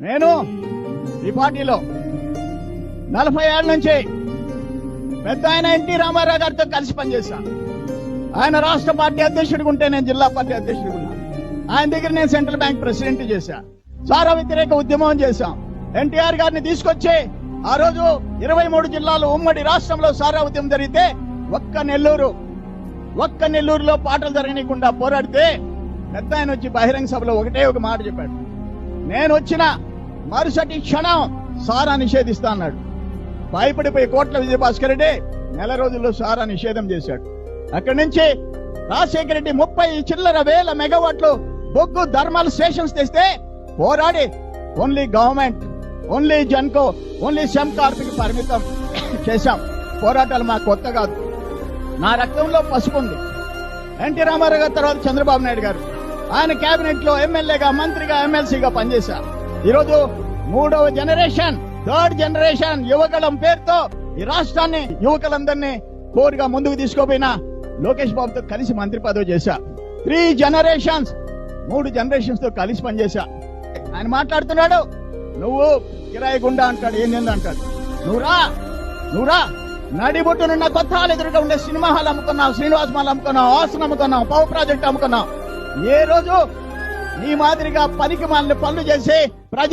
నేను ఈ పార్టీలో నలభై ఏళ్ళ నుంచి పెద్ద ఆయన ఎన్టీ రామారావు గారితో కలిసి పనిచేశాను. ఆయన రాష్ట్ర పార్టీ అధ్యక్షుడిగా ఉంటే నేను జిల్లా పార్టీ అధ్యక్షుడిగా ఉన్నాను. ఆయన దగ్గర నేను సెంట్రల్ బ్యాంక్ ప్రెసిడెంట్ చేశాను సారా వ్యతిరేక ఉద్యమం చేశాం. ఎన్టీఆర్ గారిని తీసుకొచ్చి ఆ రోజు ఇరవై మూడు జిల్లాలు ఉమ్మడి రాష్ట్రంలో సారా ఉద్యమం జరిగితే ఒక్క నెల్లూరు ఒక్క నెల్లూరులో పాటలు జరగనీయకుండా పోరాడితే పెద్ద ఆయన వచ్చి బహిరంగ సభలో ఒకటే ఒక మాట చెప్పాడు. నేను వచ్చిన మరుసటి క్షణం సారా నిషేధిస్తా అన్నాడు. భయపడిపోయి కోట్ల విజయభాస్కర్ రెడ్డి నెల రోజుల్లో సారా నిషేధం చేశాడు. అక్కడి నుంచి రాజశేఖర రెడ్డి ముప్పై చిల్లర వేల మెగావాట్లు బొగ్గు థర్మల్ స్టేషన్స్ తెస్తే పోరాడి only government only Genco only sem కార్పికి పరిమితం చేశాం. పోరాటాలు మా కొత్త కాదు. నా రక్తంలో పసుపు ఉంది. ఎన్టీ రామారావు గారి తర్వాత చంద్రబాబు నాయుడు గారు. ఆయన కేబినెట్లో ఎమ్మెల్యేగా మంత్రిగా ఎమ్మెల్సీగా పనిచేశా ఈరోజు మూడవ జనరేషన్ థర్డ్ జనరేషన్ యువకులం పేరుతో ఈ రాష్ట్రాన్ని యువకులందరినీ కోరిగా ముందుకు తీసుకోపోయినా లోకేష్ బాబుతో కలిసి మంత్రి పదవి చేశా. త్రీ జనరేషన్స్ మూడు జనరేషన్స్తో కలిసి పనిచేశా. ఆయన మాట్లాడుతున్నాడు నువ్వు కిరాయి గుండా అంటాడు ఏంది అంటాడు. నువ్వురా నువ్వురా నడిబొట్టునున్న కొత్త హాల్ ఎదురుగా ఉండే సినిమా హాల్ అమ్ముకున్నావు శ్రీనివాస్ మాల్ అమ్ముకున్నావు హాసన్ అమ్ముకున్నావు పవర్ ప్రాజెక్ట్ అమ్ముకున్నావు. ఏ రోజు నీ మాదిరిగా పనికి మాలిన పనులు చేసి ప్రజ